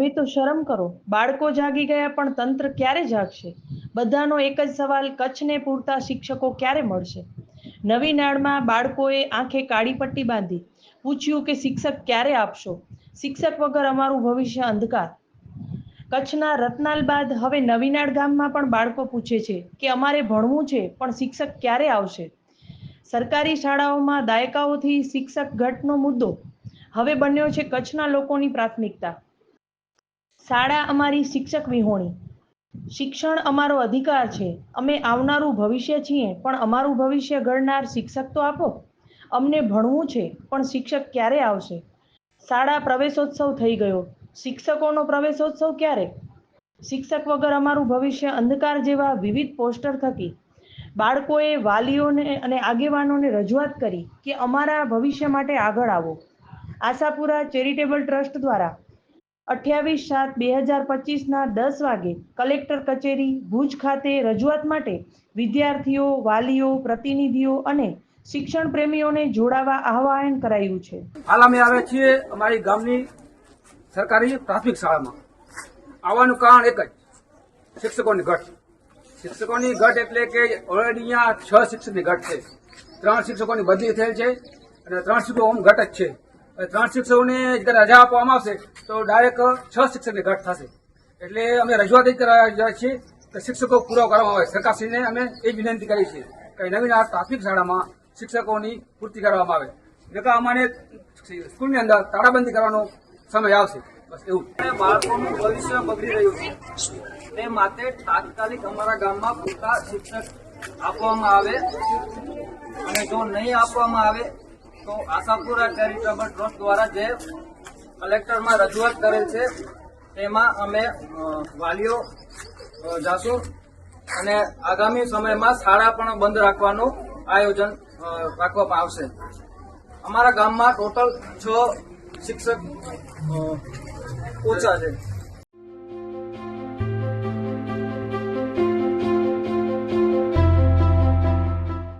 હવે તો શરમ કરો. બાળકો જાગી ગયા પણ તંત્ર ક્યારે જાગશે? બધાનો એક જ સવાલ, કચ્છને પૂરતા શિક્ષકો ક્યારે મળશે? નવી નાળમાં બાળકોએ આંખે કાળી પટ્ટી બાંધી. પૂછ્યું કે શિક્ષક ક્યારે આપશો? શિક્ષક વગર અમારું ભવિષ્ય અંધકાર. કચ્છના રતનાલ બાદ હવે નવીનાળ ગામમાં પણ બાળકો પૂછે છે કે અમારે ભણવું છે, પણ શિક્ષક ક્યારે આવશે? સરકારી શાળાઓમાં દાયકાઓથી શિક્ષક ઘટનો મુદ્દો. હવે બન્યો છે કચ્છના લોકોની પ્રાથમિકતા. શાળા અમારી શિક્ષક વિહોણી. શિક્ષણ અમારો અધિકાર છે. અમે આવનારું ભવિષ્ય છીએ, પણ અમારું ભવિષ્ય ઘડનાર શિક્ષક તો આપો. અમને ભણવું છે, પણ શિક્ષક ક્યારે આવશે? શાળા પ્રવેશોત્સવ થઈ ગયો. શિક્ષકોનો પ્રવેશોત્સવ ક્યારે? શિક્ષક વગર અમારું ભવિષ્ય અંધકાર જેવા વિવિધ પોસ્ટર થકી. બાળકોએ વાલીઓને અને આગેવાનોને રજૂઆત કરી કે અમારા ભવિષ્ય માટે આગળ આવો. આશાપુરા ચેરિટેબલ ટ્રસ્ટ દ્વારા અઠ્યાવીસ સાત બે હજાર પચીસના દસ વાગે કલેક્ટર કચેરી ભુજ ખાતે રજૂઆત માટે વિદ્યાર્થીઓ, વાલીઓ, પ્રતિનિધિઓ અને શિક્ષણ પ્રેમીઓને જોડાવા આહવાન કરાયું છે. હાલ અમે આવ્યા છીએ અમારી ગામની સરકારી પ્રાથમિક શાળામાં. આવવાનું કારણ એક જ, શિક્ષકોની ઘટ. શિક્ષકોની ઘટ એટલે કે ઓલરેડી અહીંયા છ શિક્ષકની ઘટ છે. ત્રણ શિક્ષકોની બદલી થયેલ છે અને ત્રણ શિક્ષકો ઘટ જ છે. ત્રણ શિક્ષકોને રજા આપવામાં આવશે તો ડાયરેક્ટ છ શિક્ષકની ઘટ થશે. એટલે અમે રજૂઆત કરવા છીએ કે શિક્ષકો પૂરો કરવામાં આવે. સરકારશ્રીને અમે એ વિનંતી કરી છે કે નવીન આ પ્રાથમિક શાળામાં શિક્ષકોની પૂર્તિ કરવામાં આવે. નકર અમારે સ્કૂલની અંદર તાળાબંધી કરવાનો સમય આવશે. બસ એવું. બાળકોનું ભવિષ્ય બગડી રહ્યું છે. તે માટે તાત્કાલિક અમારા ગામમાં પૂરતા શિક્ષક આપવામાં આવે. અને જો નહીં આપવામાં આવે તો આશાપુરા ચેરિટેબલ ટ્રસ્ટ દ્વારા જે કલેક્ટરમાં રજૂઆત કરેલ છે, તેમાં અમે વાલીઓ જાશું અને આગામી સમયમાં શાળા પણ બંધ રાખવાનું આયોજન રાખવામાં આવશે. અમારા ગામમાં ટોટલ છ શિક્ષક ઓછા છે.